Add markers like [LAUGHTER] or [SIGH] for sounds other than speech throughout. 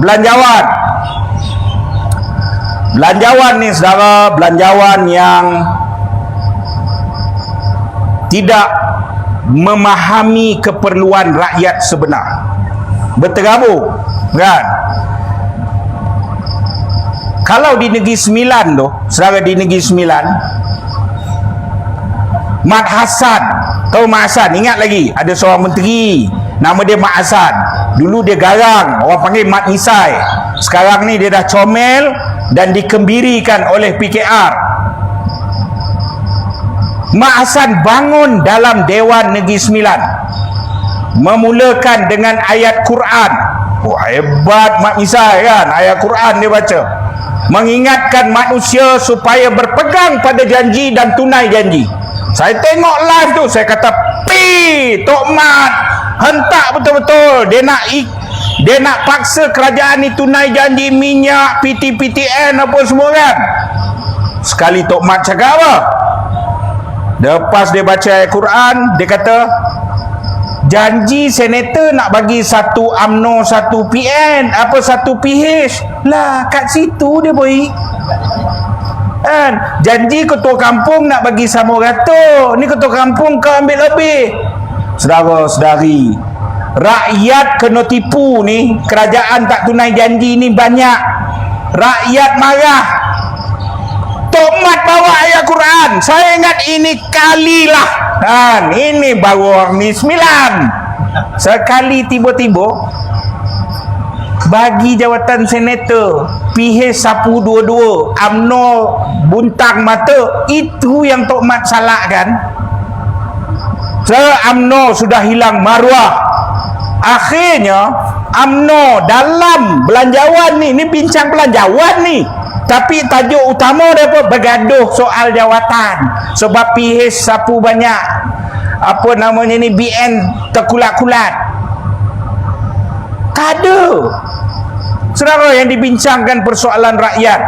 belanjawan. Belanjawan ni saudara belanjawan yang tidak memahami keperluan rakyat sebenar. Berterabur kan? Kalau di negeri Sembilan tu saudara di negeri Sembilan Mat Hassan tahu Mat Hassan? Ingat lagi ada seorang menteri nama dia Mat Hassan dulu dia garang. Orang panggil Mat Nisai. Sekarang ni dia dah comel dan dikembirikan oleh PKR Mak Hassan bangun dalam Dewan Negeri Sembilan. Memulakan dengan ayat Quran. Oh, hebat Mak Nisai kan? Ayat Quran dia baca. Mengingatkan manusia supaya berpegang pada janji dan tunai janji. Saya tengok live tu saya kata pi Tok Mat hentak betul-betul. Dia nak dia nak paksa kerajaan ni tunai janji minyak PTPTN apa semua kan? Sekali Tok Mat cakap apa? Lepas dia baca ayat Quran dia kata janji senator nak bagi satu UMNO satu PN apa satu PH lah kat situ dia boy kan? Janji ketua kampung nak bagi sama rata ni ketua kampung kau ambil lebih saudara-saudari. Rakyat kena tipu ni kerajaan tak tunai janji ni banyak. Rakyat marah. Tok Mat bawa ayat Quran. Saya ingat ini kalilah. Kan ini baru orang ni sembilan. Sekali tiba-tiba bagi jawatan senator PH sapu dua-dua UMNO buntang mata itu yang Tok Mat salah se UMNO sudah hilang maruah. Akhirnya UMNO dalam belanjawan ni ni bincang belanjawan ni. Tapi tajuk utama dia bergaduh soal jawatan. Sebab PH sapu banyak. Apa namanya ni BN terkulat-kulat. Tak ada. Saudara yang dibincangkan persoalan rakyat.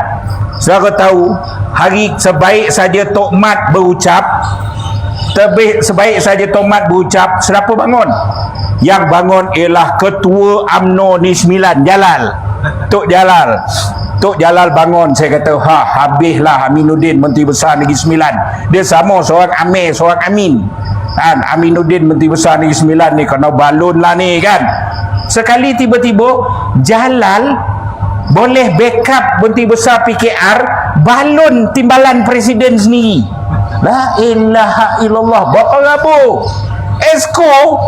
Saudara tahu Hari sebaik saja Tok Mat berucap Terbaik sebaik saja Tok Mat berucap Siapa bangun? Yang bangun ialah Ketua AMNO ni sembilan Jalal. Tok Jalal. Tok Jalal bangun Saya kata ha, Habislah Aminuddin Menteri Besar Negeri Sembilan. Dia sama seorang Amir Seorang Amin. Kan Aminuddin Menteri Besar Negeri Sembilan ni Kena balon lah ni kan? Sekali tiba-tiba Jalal boleh backup Menteri Besar PKR balon timbalan presiden sendiri la ilaha illallah. Berapa rabu? Esko.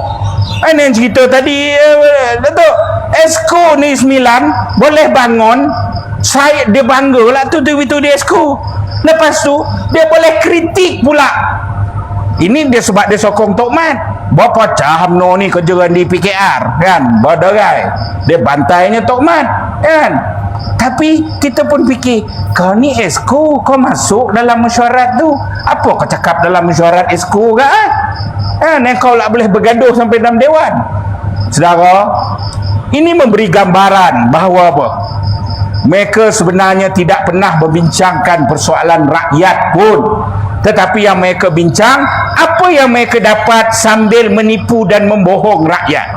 Mana yang cerita tadi? Datuk Esko ni sembilan boleh bangun. Saya dia bangga lah tu tu itu dia Esko. Lepas tu dia boleh kritik pula. Ini dia sebab dia sokong Tok Mat Berapa cah UMNO ni kerja di PKR kan? Berderai Dia bantainya Tok Mat kan Tapi kita pun fikir Kau ni esko Kau masuk dalam mesyuarat tu? Apa kau cakap dalam mesyuarat esko ke kan Kan yang kau tak boleh bergaduh sampai dalam dewan. Saudara Ini memberi gambaran bahawa apa? Mereka sebenarnya tidak pernah membincangkan persoalan rakyat pun. Tetapi yang mereka bincang apa yang mereka dapat sambil menipu dan membohong rakyat.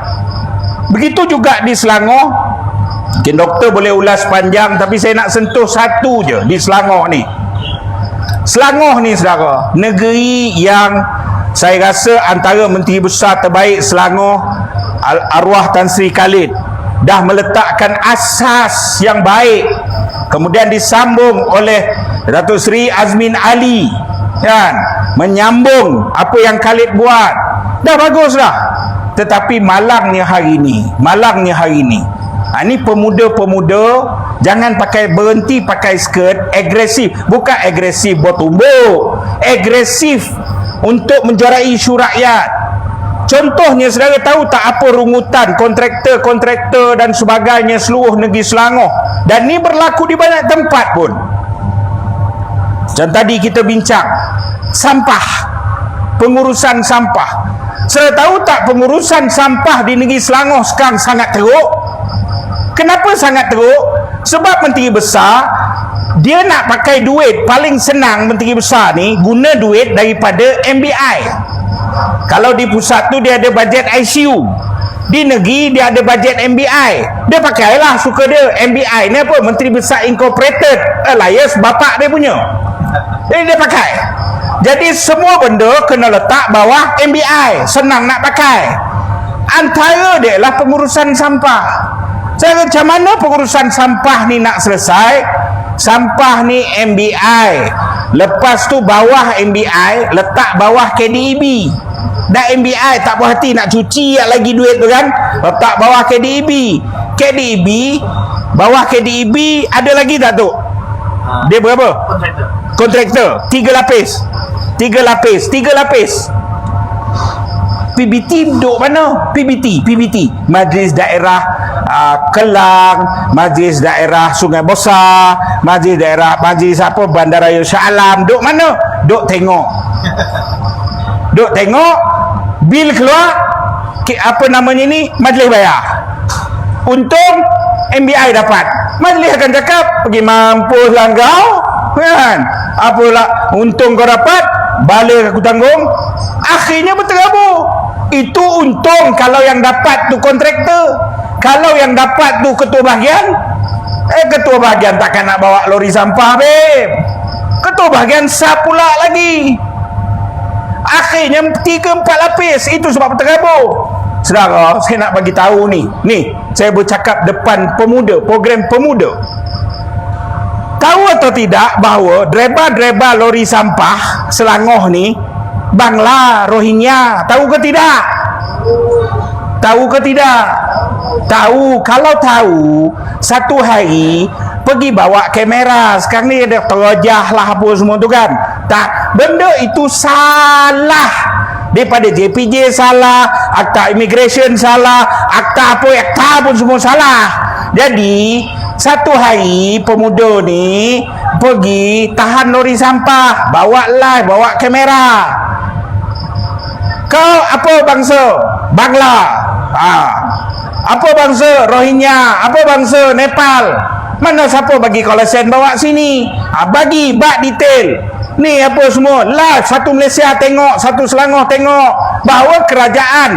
Begitu juga di Selangor mungkin doktor boleh ulas panjang tapi saya nak sentuh satu je di Selangor ni. Selangor ni saudara negeri yang saya rasa antara menteri besar terbaik Selangor arwah Tan Sri Khalid. Dah meletakkan asas yang baik kemudian disambung oleh Datuk Seri Azmin Ali kan? Menyambung apa yang Khalid buat. Dah bagus dah tetapi malangnya hari ini malangnya hari ini ha, ini pemuda-pemuda jangan pakai berhenti pakai skirt agresif bukan agresif buat tumbuk agresif untuk menjorai isu rakyat Contohnya saudara tahu tak apa rungutan kontraktor-kontraktor dan sebagainya seluruh negeri Selangor. Dan ni berlaku di banyak tempat pun. Dan tadi kita bincang sampah. Pengurusan sampah. Saudara tahu tak pengurusan sampah di negeri Selangor sekarang sangat teruk? Kenapa sangat teruk? Sebab menteri besar dia nak pakai duit paling senang menteri besar ni guna duit daripada MBI kalau di pusat tu dia ada bajet ICU di negeri dia ada bajet MBI dia pakailah suka dia MBI ni apa? Menteri Besar Incorporated Alias bapak dia punya. Jadi dia pakai. Jadi semua benda kena letak bawah MBI senang nak pakai. Antara dia lah pengurusan sampah saya macam mana pengurusan sampah ni nak selesai? Sampah ni MBI lepas tu bawah MBI letak bawah KDEB dah MBI tak puas hati nak cuci lagi duit tu kan? Letak bawah KDEB KDEB bawah KDEB ada lagi tak tu? Dia berapa? Kontraktor. Tiga lapis. Tiga lapis. Tiga lapis. PBT duduk mana? PBT, PBT. Majlis Daerah uh, Kelang, Majlis Daerah Sungai Besar, Majlis Daerah Majlis apa Bandaraya Shah Alam, duduk mana? Duduk tengok. [LAUGHS] Duduk tengok bil keluar apa namanya ni majlis bayar. Untung MBI dapat. Majlis akan cakap pergi mampus lah kau. Kan? Apalah untung kau dapat, balik aku tanggung. Akhirnya berterabur itu untung kalau yang dapat tu kontraktor kalau yang dapat tu ketua bahagian eh ketua bahagian takkan nak bawa lori sampah beb ketua bahagian sah pula lagi. Akhirnya tiga empat lapis. Itu sebab tergabung. Saudara saya nak bagi tahu ni. Ni saya bercakap depan pemuda program pemuda. Tahu atau tidak bahawa driver-driver lori sampah Selangor ni Bangla Rohingya tahu ke tidak? Tahu ke tidak tahu kalau tahu satu hari pergi bawa kamera. Sekarang ni ada terajah lah apa semua tu kan. Tak benda itu salah. Daripada JPJ salah akta immigration salah akta apa akta pun semua salah. Jadi satu hari pemuda ni pergi tahan lori sampah bawa live bawa kamera. Kau apa bangsa? Bangla. Ha. Apa bangsa Rohingya? Apa bangsa Nepal? Mana siapa bagi kau lesen bawa sini. Ha, bagi bak detail. Ni apa semua? Live satu Malaysia tengok satu Selangor tengok. Bahawa kerajaan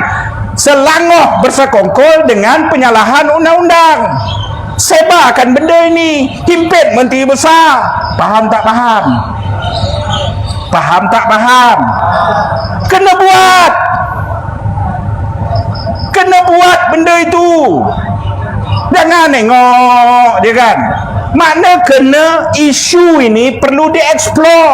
Selangor bersekongkol dengan penyalahan undang-undang. Sebarkan benda ini. Himpit menteri besar. Faham tak faham? Faham tak faham? Kena buat kena buat benda itu. Jangan tengok dia kan? Makna kena isu ini perlu dieksplor.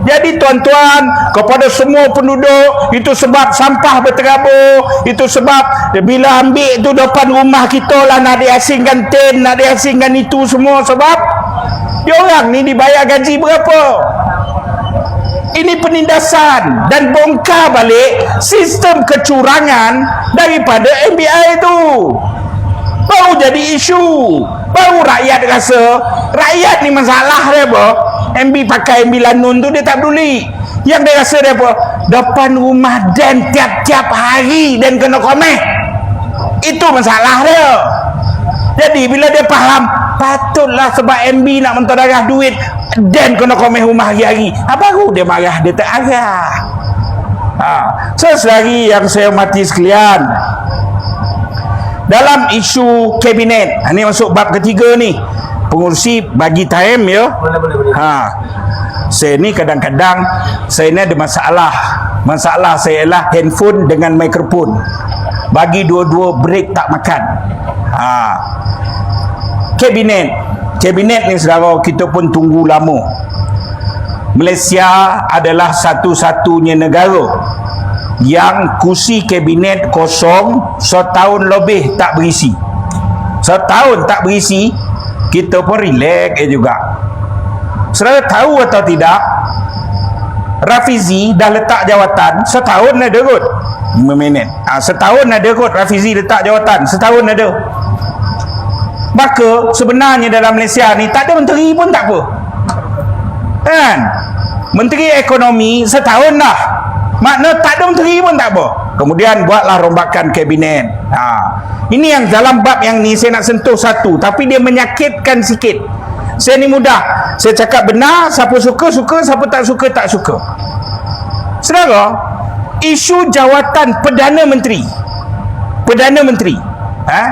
Jadi tuan-tuan kepada semua penduduk itu sebab sampah berterabur itu sebab bila ambil itu depan rumah kita lah nak diasingkan ten nak diasingkan itu semua sebab dia orang ni dibayar gaji berapa ini penindasan dan bongkar balik sistem kecurangan daripada MBI itu baru jadi isu. Baru rakyat rasa rakyat ni masalah dia apa? MB pakai MB lanun tu dia tak peduli. Yang dia rasa dia apa? Depan rumah dan tiap-tiap hari dan kena komen. Itu masalah dia jadi bila dia faham patutlah sebab MB nak mentah darah duit dan kena komen rumah hari-hari ha, baru dia marah dia tak arah ha. so selagi yang saya mati sekalian dalam isu kabinet ha, ni masuk bab ketiga ni pengurusi bagi time ya ha. saya ni kadang-kadang saya ni ada masalah masalah saya ialah handphone dengan mikrofon bagi dua-dua break tak makan ha. Kabinet. Kabinet ni saudara kita pun tunggu lama. Malaysia adalah satu-satunya negara yang kursi kabinet kosong setahun lebih tak berisi. Setahun tak berisi kita pun relax eh juga. Saudara tahu atau tidak Rafizi dah letak jawatan setahun ada kot. 5 minit ha, setahun ada kot Rafizi letak jawatan setahun ada maka sebenarnya dalam Malaysia ni tak ada menteri pun tak apa kan? Menteri ekonomi setahun dah. Makna tak ada menteri pun tak apa kemudian buatlah rombakan kabinet. Ha. ini yang dalam bab yang ni saya nak sentuh satu tapi dia menyakitkan sikit. Saya ni mudah. Saya cakap benar siapa suka suka. Siapa tak suka tak suka. Saudara isu jawatan Perdana Menteri. Perdana Menteri. Ha?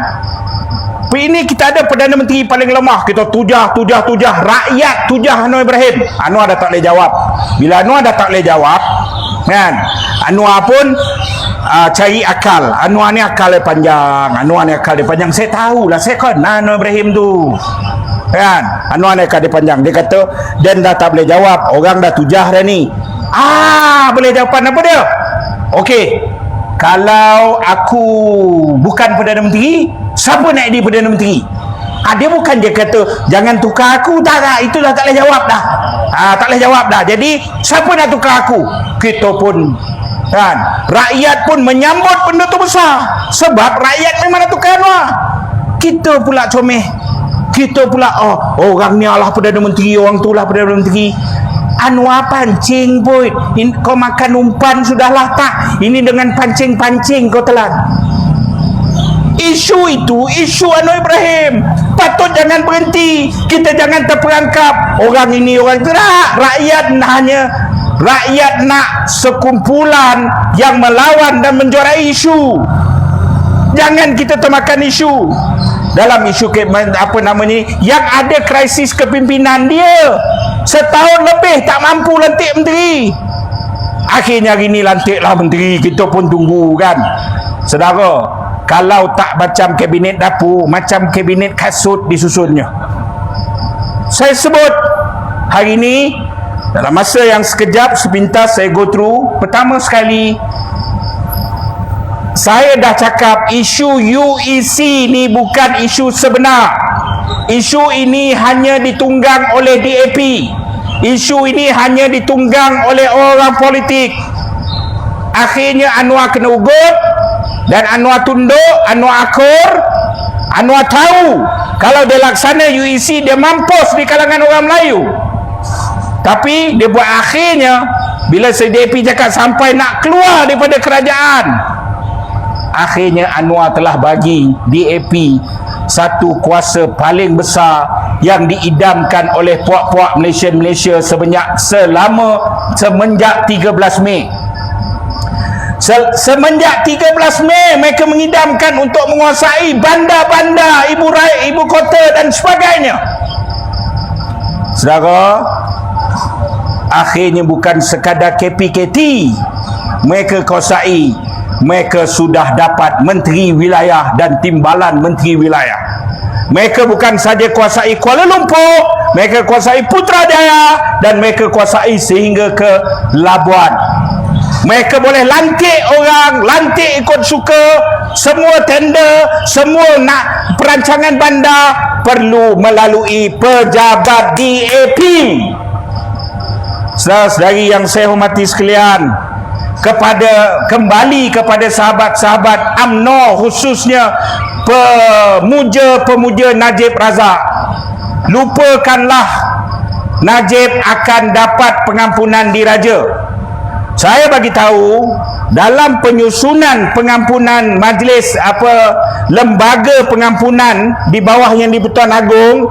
Ini kita ada Perdana Menteri paling lemah. Kita tujah, tujah, tujah. Rakyat tujah Anwar Ibrahim. Anwar dah tak boleh jawab. Bila Anwar dah tak boleh jawab, kan? Anwar pun uh, cari akal. Anwar ni akal dia panjang. Anwar ni akal dia panjang. Saya tahulah. Saya kan Anwar Ibrahim tu. Kan? Anwar ni akal dia panjang. Dia kata, dan dah tak boleh jawab. Orang dah tujah dah ni. Ah, boleh jawapan apa dia? Okey. Kalau aku bukan Perdana Menteri, siapa nak jadi Perdana Menteri? Ah, dia bukan dia kata jangan tukar aku tak tak itu dah tak boleh jawab dah. Ah, tak boleh jawab dah. Jadi siapa nak tukar aku? Kita pun kan rakyat pun menyambut benda tu besar sebab rakyat memang nak tukar Anwar. Kita pula comel. Kita pula oh orang ni Allah Perdana Menteri, orang tu lah Perdana Menteri. Anwar pancing pun Kau makan umpan sudahlah tak Ini dengan pancing-pancing kau telan Isu itu Isu Anwar Ibrahim. Patut jangan berhenti. Kita jangan terperangkap. Orang ini orang itu tak Rakyat hanya Rakyat nak sekumpulan Yang melawan dan menjuarai isu. Jangan kita termakan isu. Dalam isu apa nama ni yang ada krisis kepimpinan dia setahun lebih tak mampu lantik menteri. Akhirnya hari ni lantiklah menteri kita pun tunggu kan. Saudara kalau tak macam kabinet dapur macam kabinet kasut disusunnya. Saya sebut hari ini dalam masa yang sekejap sepintas saya go through pertama sekali saya dah cakap isu UEC ni bukan isu sebenar. Isu ini hanya ditunggang oleh DAP Isu ini hanya ditunggang oleh orang politik. Akhirnya Anwar kena ugut dan Anwar tunduk, Anwar akur, Anwar tahu kalau dia laksana UEC dia mampus di kalangan orang Melayu. Tapi dia buat akhirnya bila CDP cakap sampai nak keluar daripada kerajaan. Akhirnya Anwar telah bagi DAP satu kuasa paling besar yang diidamkan oleh puak-puak Malaysia-Malaysia sebanyak selama semenjak 13 Mei. Se semenjak 13 Mei mereka mengidamkan untuk menguasai bandar-bandar ibu raya, ibu kota dan sebagainya. Saudara, akhirnya bukan sekadar KPKT mereka kuasai mereka sudah dapat menteri wilayah dan timbalan menteri wilayah. Mereka bukan saja kuasai Kuala Lumpur mereka kuasai Putrajaya dan mereka kuasai sehingga ke Labuan mereka boleh lantik orang lantik ikut suka. Semua tender semua nak perancangan bandar perlu melalui pejabat DAP Saudara-saudari yang saya hormati sekalian kepada kembali kepada sahabat-sahabat AMNO khususnya pemuja-pemuja Najib Razak. Lupakanlah Najib akan dapat pengampunan diraja saya bagi tahu dalam penyusunan pengampunan majlis apa lembaga pengampunan di bawah yang di Pertuan Agong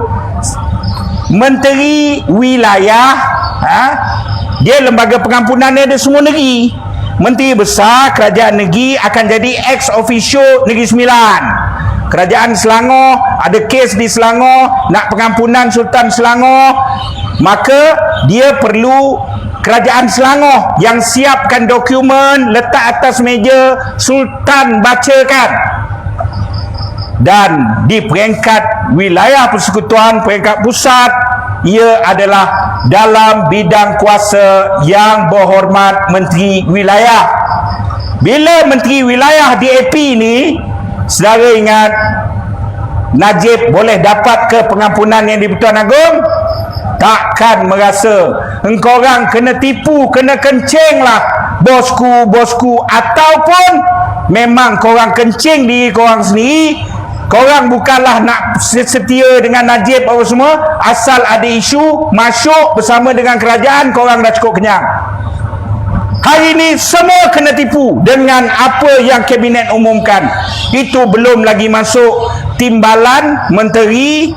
menteri wilayah ha, dia lembaga pengampunan dia ada semua negeri Menteri Besar Kerajaan Negeri akan jadi ex officio Negeri Sembilan. Kerajaan Selangor ada kes di Selangor nak pengampunan Sultan Selangor maka dia perlu Kerajaan Selangor yang siapkan dokumen letak atas meja Sultan bacakan dan di peringkat wilayah persekutuan peringkat pusat ia adalah dalam bidang kuasa yang berhormat Menteri Wilayah. Bila Menteri Wilayah DAP ni, saudara ingat Najib boleh dapat ke pengampunan yang di Pertuan Agong? Takkan merasa engkau orang kena tipu, kena kencing lah. Bosku, bosku. Ataupun memang korang kencing diri korang sendiri Korang bukanlah nak setia dengan Najib apa semua. Asal ada isu Masuk bersama dengan kerajaan Korang dah cukup kenyang. Hari ini semua kena tipu Dengan apa yang kabinet umumkan. Itu belum lagi masuk Timbalan Menteri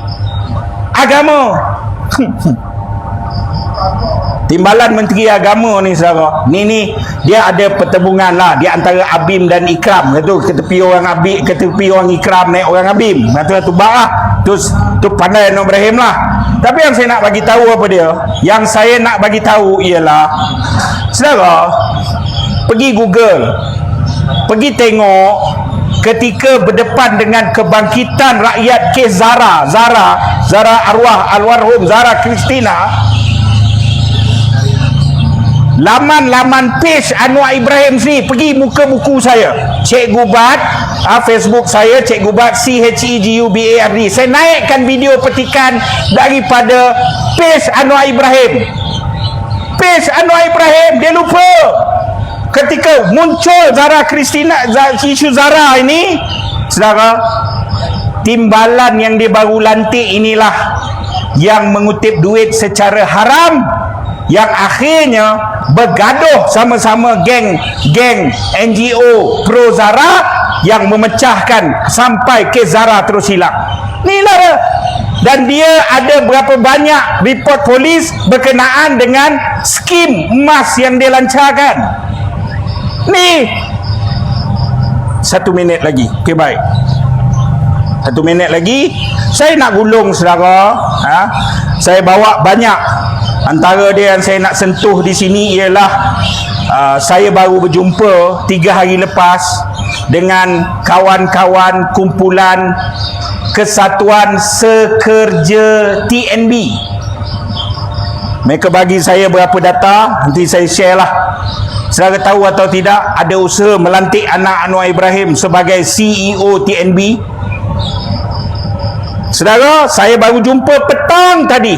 Agama [LAUGHS] Timbalan Menteri Agama ni saudara. Ni ni dia ada pertembungan lah di antara Abim dan Ikram. Itu ke tepi orang Abim, ke tepi orang Ikram naik orang Abim. Kata tu bah Terus tu pandai Anwar Ibrahim lah. Tapi yang saya nak bagi tahu apa dia? Yang saya nak bagi tahu ialah saudara pergi Google. Pergi tengok ketika berdepan dengan kebangkitan rakyat kes Zara Zara Zara arwah alwarhum Zara Kristina laman-laman page Anwar Ibrahim ni pergi muka buku saya. Cik Gubat ah, Facebook saya Cik Gubat C H E G U B A R D. Saya naikkan video petikan daripada page Anwar Ibrahim. Page Anwar Ibrahim dia lupa. Ketika muncul Zara Kristina isu Zara ini saudara timbalan yang dia baru lantik inilah yang mengutip duit secara haram yang akhirnya bergaduh sama-sama geng geng NGO pro Zara yang memecahkan sampai ke Zara terus hilang. Inilah dia. Dan dia ada berapa banyak report polis berkenaan dengan skim emas yang dia lancarkan. Ni. Satu minit lagi. Okey baik. Satu minit lagi. Saya nak gulung saudara. Ha? Saya bawa banyak Antara dia yang saya nak sentuh di sini ialah uh, Saya baru berjumpa Tiga hari lepas Dengan kawan-kawan kumpulan Kesatuan Sekerja TNB Mereka bagi saya berapa data Nanti saya share lah Saudara tahu atau tidak ada usaha melantik anak Anwar Ibrahim sebagai CEO TNB? Saudara, saya baru jumpa petang tadi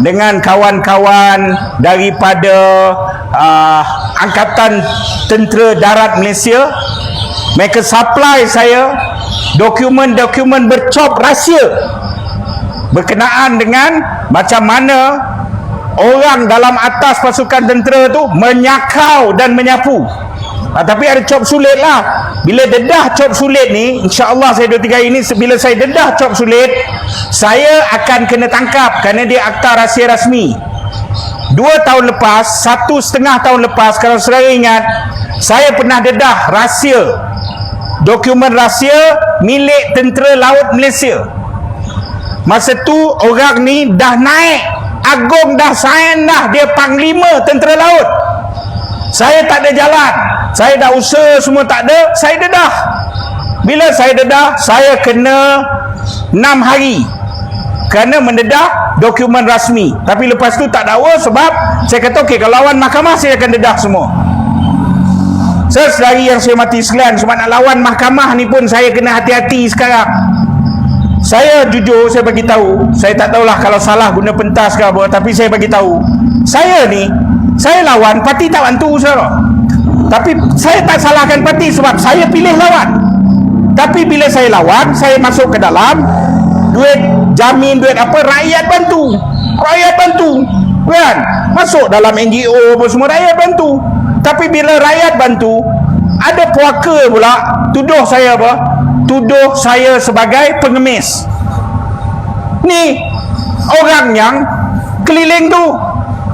dengan kawan-kawan daripada uh, Angkatan Tentera Darat Malaysia. Mereka supply saya dokumen-dokumen bercop rahsia berkenaan dengan macam mana orang dalam atas pasukan tentera tu menyakau dan menyapu ha, tapi ada cop sulit lah. Bila dedah cop sulit ni insyaAllah saya 2-3 hari ni bila saya dedah cop sulit saya akan kena tangkap kerana dia akta rahsia rasmi. Dua tahun lepas satu setengah tahun lepas kalau saudara ingat saya pernah dedah rahsia. Dokumen rahsia milik tentera laut Malaysia. Masa tu orang ni dah naik. Agung dah sign dah dia panglima tentera laut. Saya tak ada jalan saya dah usaha semua tak ada saya dedah bila saya dedah saya kena 6 hari. Kerana mendedah dokumen rasmi. Tapi lepas tu tak dakwa sebab saya kata okey kalau lawan mahkamah saya akan dedah semua. Sesedari yang saya mati sekalian sebab nak lawan mahkamah ni pun saya kena hati-hati sekarang. Saya jujur saya bagi tahu saya tak tahulah kalau salah guna pentas ke apa tapi saya bagi tahu. Saya ni saya lawan parti tak bantu saudara tapi saya tak salahkan parti sebab saya pilih lawan. Tapi bila saya lawan saya masuk ke dalam duit jamin duit apa rakyat bantu. Rakyat bantu kan? Masuk dalam NGO apa semua rakyat bantu. Tapi bila rakyat bantu ada puaka pula tuduh saya apa? Tuduh saya sebagai pengemis. Ni orang yang keliling tu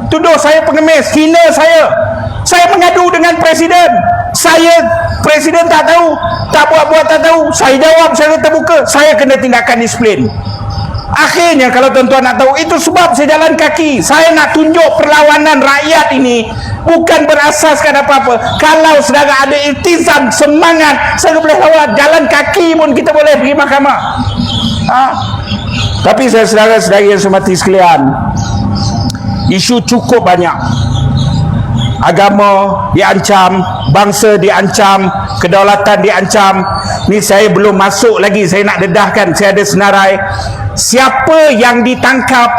tuduh saya pengemis hina saya saya mengadu dengan presiden. Saya presiden tak tahu tak buat-buat tak tahu. Saya jawab secara terbuka. Saya kena tindakan disiplin. Akhirnya kalau tuan-tuan nak tahu itu sebab saya jalan kaki. Saya nak tunjuk perlawanan rakyat ini bukan berasaskan apa-apa. Kalau saudara ada iltizam semangat saya boleh lawat. Jalan kaki pun kita boleh pergi mahkamah. Ha? tapi saya saudara-saudara yang semati sekalian isu cukup banyak agama diancam bangsa diancam kedaulatan diancam. Ni saya belum masuk lagi saya nak dedahkan saya ada senarai. Siapa yang ditangkap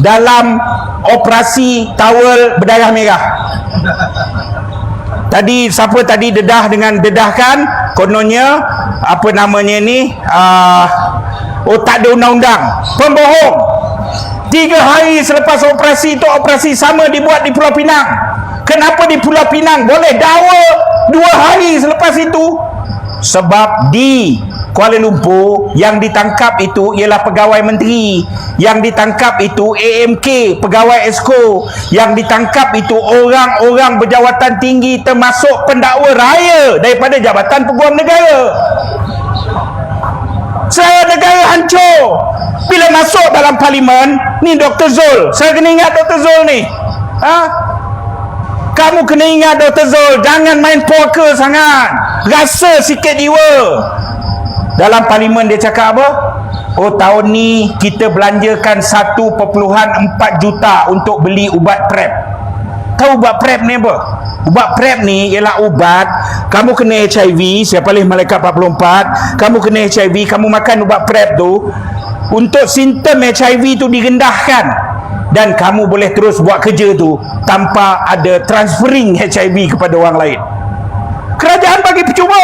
dalam operasi tawel berdarah merah? Tadi siapa tadi dedah dengan dedahkan? Kononnya apa namanya ni? Uh, oh tak ada undang-undang. Pembohong. Tiga hari selepas operasi itu operasi sama dibuat di Pulau Pinang kenapa di Pulau Pinang boleh dawa dua hari selepas itu sebab di Kuala Lumpur yang ditangkap itu ialah pegawai menteri yang ditangkap itu AMK pegawai esko yang ditangkap itu orang-orang berjawatan tinggi termasuk pendakwa raya daripada Jabatan Peguam Negara saya negara hancur bila masuk dalam parlimen ni Dr. Zul saya kena ingat Dr. Zul ni ha? Kamu kena ingat Dr. Zul jangan main poker sangat. Rasa sikit jiwa. Dalam parlimen dia cakap apa? Oh tahun ni kita belanjakan 1.4 juta untuk beli ubat PrEP. Tahu ubat PrEP ni apa? Ubat PrEP ni ialah ubat kamu kena HIV siapa boleh malaikat 44 kamu kena HIV kamu makan ubat PrEP tu. Untuk simptom HIV tu direndahkan dan kamu boleh terus buat kerja tu tanpa ada transferring HIV kepada orang lain. Kerajaan bagi percuma.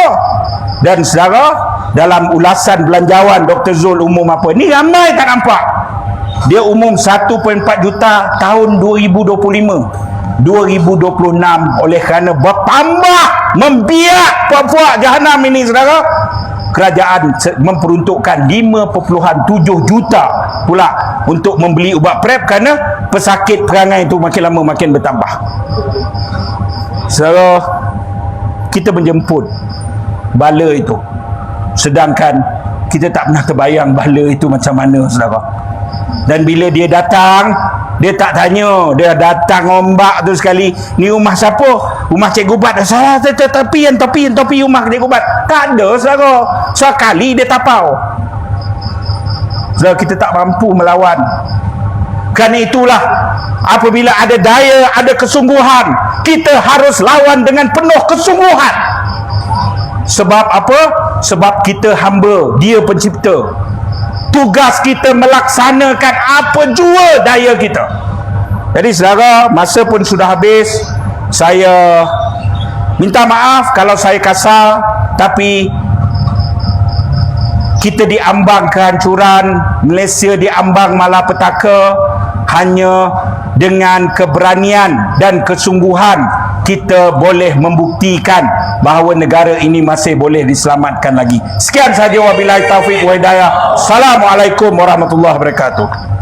Dan saudara dalam ulasan belanjawan Dr. Zul umum apa ni ramai tak nampak. Dia umum 1.4 juta tahun 2025 2026 oleh kerana bertambah membiak puak-puak jahanam ini saudara kerajaan memperuntukkan 5.7 juta pula untuk membeli ubat PrEP kerana pesakit perangai itu makin lama makin bertambah. Saudara kita menjemput bala itu. Sedangkan kita tak pernah terbayang bala itu macam mana saudara. Dan bila dia datang dia tak tanya. Dia datang ombak tu sekali. Ni rumah siapa? Rumah cikgu bat salah tepi yang tepi yang tepi rumah cikgu bat tak ada saudara. Sekali dia tapau. Saudara kita tak mampu melawan. Kerana itulah apabila ada daya ada kesungguhan kita harus lawan dengan penuh kesungguhan. Sebab apa? Sebab kita hamba dia pencipta tugas kita melaksanakan apa jua daya kita. Jadi saudara masa pun sudah habis saya minta maaf kalau saya kasar tapi kita diambang kehancuran Malaysia diambang malapetaka hanya dengan keberanian dan kesungguhan kita boleh membuktikan bahawa negara ini masih boleh diselamatkan lagi. Sekian sahaja wabillahi taufik wa hidayah. Assalamualaikum warahmatullahi wabarakatuh.